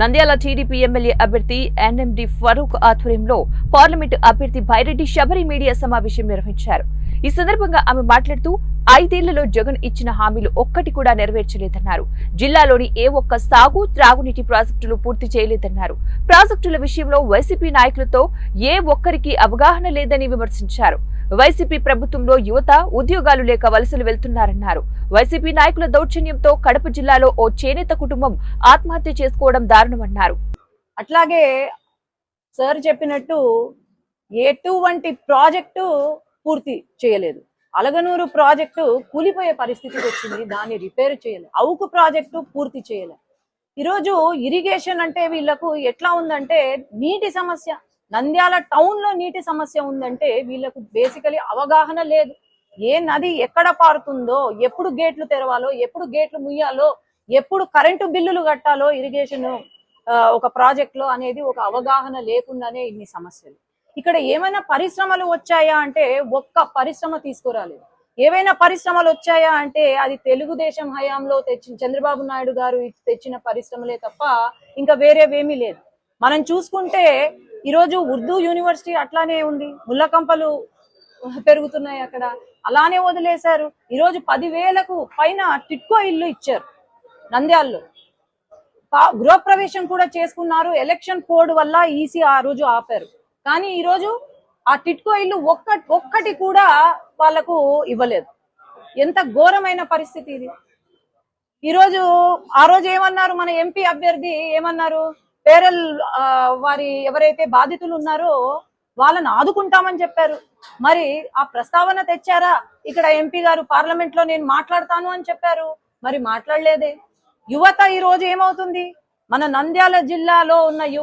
Nandyal TDP MLA అభ్యర్థి NMD Farooq ఆధ్వర్యంలో parliament అభ్యర్థి బైరెడ్డి శబరి మీడియా సమావేశం నిర్వహించారు. ఈ సందర్భంగా ఆమె మాట్లాడుతూ ఐదేళ్ళలో జగన్ ఇచ్చిన హామీలు ఒక్కటి కూడా నెరవేర్చలేదన్నారు. జిల్లాలోని ఏ ఒక్క సాగు త్రాగునీటి ప్రాజెక్టులు పూర్తి చేయలేదన్నారు. ప్రాజెక్టుల విషయంలో వైసీపీ నాయకులతో ఏ ఒక్కరికి అవగాహన లేదని విమర్శించారు. వైసీపీ ప్రభుత్వంలో యువత ఉద్యోగాలు లేక వలసలు వెళ్తున్నారన్నారు. వైసీపీ నాయకుల దౌర్జన్యంతో కడప జిల్లాలో ఓ చేనేత కుటుంబం ఆత్మహత్య చేసుకోవడం దారుణమన్నారు. అట్లాగే సార్ చెప్పినట్టు ఎటువంటి ప్రాజెక్టు పూర్తి చేయలేదు. అలగనూరు ప్రాజెక్టు కూలిపోయే పరిస్థితికి వచ్చింది. దాన్ని రిపేర్ చేయలేదు. అవుకు ప్రాజెక్టు పూర్తి చేయలేదు. ఈరోజు ఇరిగేషన్ అంటే వీళ్ళకు ఎట్లా ఉందంటే నీటి సమస్య. నంద్యాల టౌన్లో నీటి సమస్య ఉందంటే వీళ్ళకు బేసికలీ అవగాహన లేదు. ఏ నది ఎక్కడ పారుతుందో ఎప్పుడు గేట్లు తెరవాలో ఎప్పుడు గేట్లు ముయ్యాలో ఎప్పుడు కరెంటు బిల్లులు కట్టాలో ఇరిగేషన్ ఆ, ఒక ప్రాజెక్ట్లో అనేది ఒక అవగాహన లేకుండానే ఇన్ని సమస్యలు. ఇక్కడ ఏమైనా పరిశ్రమలు వచ్చాయా అంటే ఒక్క పరిశ్రమ తీసుకురాలేదు. ఏవైనా పరిశ్రమలు వచ్చాయా అంటే అది తెలుగుదేశం హయాంలో తెచ్చిన చంద్రబాబు నాయుడు గారు తెచ్చిన పరిశ్రమలే తప్ప ఇంకా వేరేవేమీ లేదు. మనం చూసుకుంటే ఈరోజు ఉర్దూ యూనివర్సిటీ అట్లానే ఉంది. ముళ్ళకంపలు పెరుగుతున్నాయి అక్కడ. అలానే వదిలేశారు. ఈరోజు పదివేలకు పైన టిట్కో ఇల్లు ఇచ్చారు నంద్యాల్లో. గృహప్రవేశం కూడా చేసుకున్నారు. ఎలక్షన్ కోడ్ వల్ల ఈసీ ఆ రోజు ఆపారు. కానీ ఈ రోజు ఆ టిట్కో ఇల్లు ఒక్క ఒక్కటి కూడా వాళ్ళకు ఇవ్వలేదు. ఎంత ఘోరమైన పరిస్థితి ఇది. ఈ రోజు ఆ రోజు ఏమన్నారు మన ఎంపీ అభ్యర్థి? ఏమన్నారు? పేరల్ ఆ, వారి ఎవరైతే బాధితులు ఉన్నారో వాళ్ళని ఆదుకుంటామని చెప్పారు. మరి ఆ ప్రస్తావన తెచ్చారా? ఇక్కడ ఎంపీ గారు పార్లమెంట్లో నేను మాట్లాడతాను అని చెప్పారు. మరి మాట్లాడలేదే. యువత ఈ రోజు ఏమవుతుంది? మన నంద్యాల జిల్లాలో ఉన్న యువ